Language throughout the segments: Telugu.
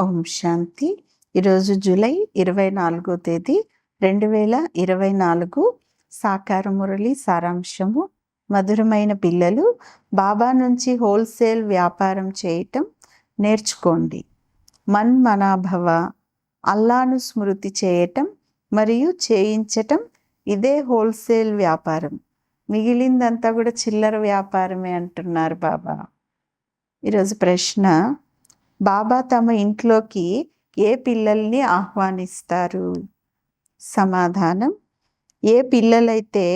ఓం శాంతి. ఈరోజు జూలై ఇరవై నాలుగో తేదీ రెండు వేల ఇరవై నాలుగు. సాకార మురళి సారాంశము. మధురమైన పిల్లలు బాబా నుంచి హోల్సేల్ వ్యాపారం చేయటం నేర్చుకోండి. మన్ మనాభవ అల్లాను స్మృతి చేయటం మరియు చేయించటం ఇదే హోల్సేల్ వ్యాపారం. మిగిలిందంతా కూడా చిల్లర వ్యాపారమే అంటున్నారు బాబా. ఈరోజు ప్రశ్న బాబా తమ ఇంట్లోకి ఏ పిల్లల్ని ఆహ్వానిస్తారు? సమాధానం ఏ పిల్లలైతే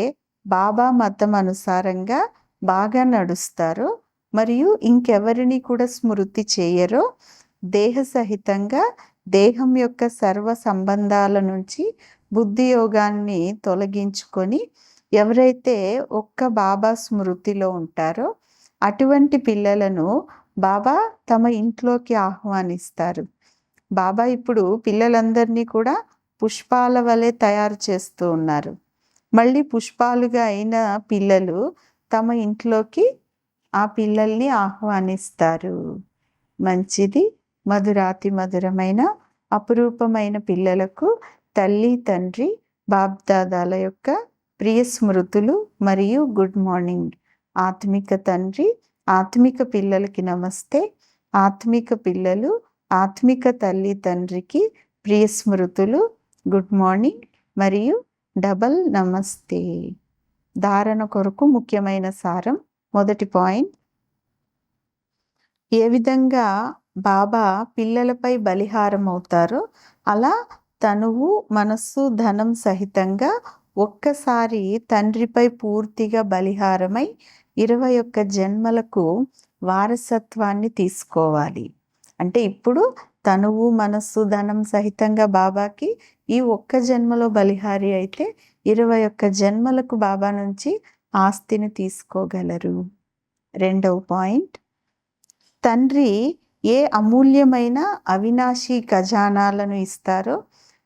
బాబా మతం అనుసారంగా బాగా నడుస్తారో మరియు ఇంకెవరిని కూడా స్మృతి చేయరో దేహ సహితంగా దేహం యొక్క సర్వ సంబంధాల నుంచి బుద్ధి యోగాన్ని తొలగించుకొని ఎవరైతే ఒక్క బాబా స్మృతిలో ఉంటారో అటువంటి పిల్లలను బాబా తమ ఇంట్లోకి ఆహ్వానిస్తారు. బాబా ఇప్పుడు పిల్లలందరినీ కూడా పుష్పాల వలె తయారు చేస్తూ ఉన్నారు. మళ్ళీ పుష్పాలుగా అయిన పిల్లలు తమ ఇంట్లోకి ఆ పిల్లల్ని ఆహ్వానిస్తారు. మంచిది మధురాతి మధురమైన అపురూపమైన పిల్లలకు తల్లి తండ్రి బాబ్దాదాల యొక్క ప్రియ స్మృతులు మరియు గుడ్ మార్నింగ్ ఆత్మిక తండ్రి ఆత్మిక పిల్లలకి నమస్తే. ఆత్మిక పిల్లలు ఆత్మిక తల్లి తండ్రికి ప్రియ స్మృతులు గుడ్ మార్నింగ్ మరియు డబల్ నమస్తే. ధారణ కొరకు ముఖ్యమైన సారం మొదటి పాయింట్. ఏ విధంగా బాబా పిల్లలపై బలిహారం అవుతారో అలా తనువు మనస్సు ధనం సహితంగా ఒక్కసారి తండ్రిపై పూర్తిగా బలిహారమై ఇరవై ఒక్క జన్మలకు వారసత్వాన్ని తీసుకోవాలి. అంటే ఇప్పుడు తనువు మనస్సు ధనం సహితంగా బాబాకి ఈ ఒక్క జన్మలో బలిహారి అయితే ఇరవై ఒక్క జన్మలకు బాబా నుంచి ఆస్తిని తీసుకోగలరు. రెండవ పాయింట్. తండ్రి ఏ అమూల్యమైన అవినాశి ఖజానాలను ఇస్తారో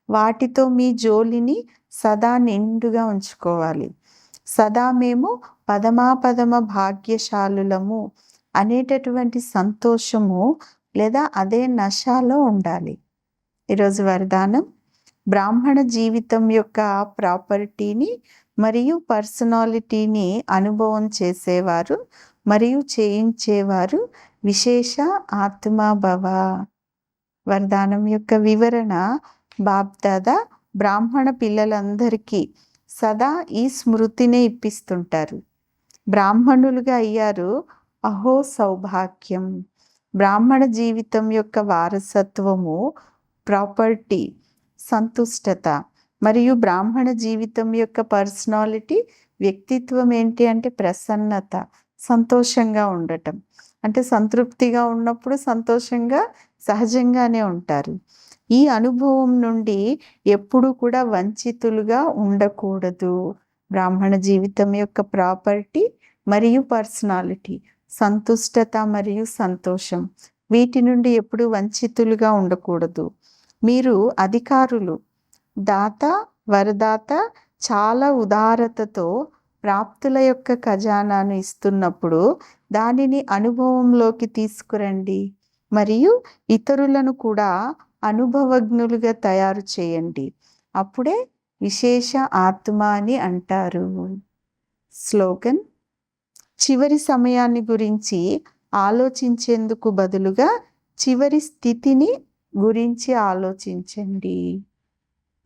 వాటితో మీ జోలిని సదా నిండుగా ఉంచుకోవాలి. సదా మేము పదమాపదమ భాగ్యశాలులము అనేటటువంటి సంతోషము లేదా అదే నశాలో ఉండాలి. ఈరోజు వరదానం బ్రాహ్మణ జీవితం యొక్క ప్రాపర్టీని మరియు పర్సనాలిటీని అనుభవం చేసేవారు మరియు చేయించేవారు విశేష ఆత్మాభవ వరదానం యొక్క వివరణ బాబ్దాదా బ్రాహ్మణ పిల్లలందరికీ సదా ఈ స్మృతినే ఇప్పిస్తుంటారు. బ్రాహ్మణులుగా అయ్యారు అహో సౌభాగ్యం. బ్రాహ్మణ జీవితం యొక్క వారసత్వము ప్రాపర్టీ సంతుష్టత మరియు బ్రాహ్మణ జీవితం యొక్క పర్సనాలిటీ వ్యక్తిత్వం ఏంటి అంటే ప్రసన్నత సంతోషంగా ఉండటం. అంటే సంతృప్తిగా ఉన్నప్పుడు సంతోషంగా సహజంగానే ఉంటారు. ఈ అనుభవం నుండి ఎప్పుడు కూడా వంచితులుగా ఉండకూడదు. బ్రాహ్మణ జీవితం యొక్క ప్రాపర్టీ మరియు పర్సనాలిటీ సంతుష్టత మరియు సంతోషం వీటి నుండి ఎప్పుడు వంచితులుగా ఉండకూడదు. మీరు అధికారులు దాత వరదాత చాలా ఉదారతతో ప్రాప్తుల యొక్క ఖజానాను ఇస్తున్నప్పుడు దానిని అనుభవంలోకి తీసుకురండి. మరియు ఇతరులను కూడా అనుభవజ్ఞులుగా తయారు చేయండి. అప్పుడే విశేష ఆత్మ అని అంటారు. స్లోగన్ చివరి సమయాన్ని గురించి ఆలోచించేందుకు బదులుగా చివరి స్థితిని గురించి ఆలోచించండి.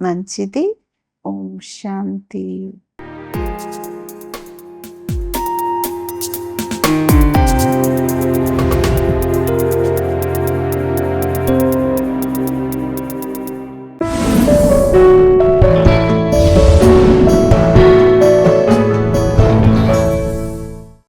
మంచిది. ఓం శాంతి.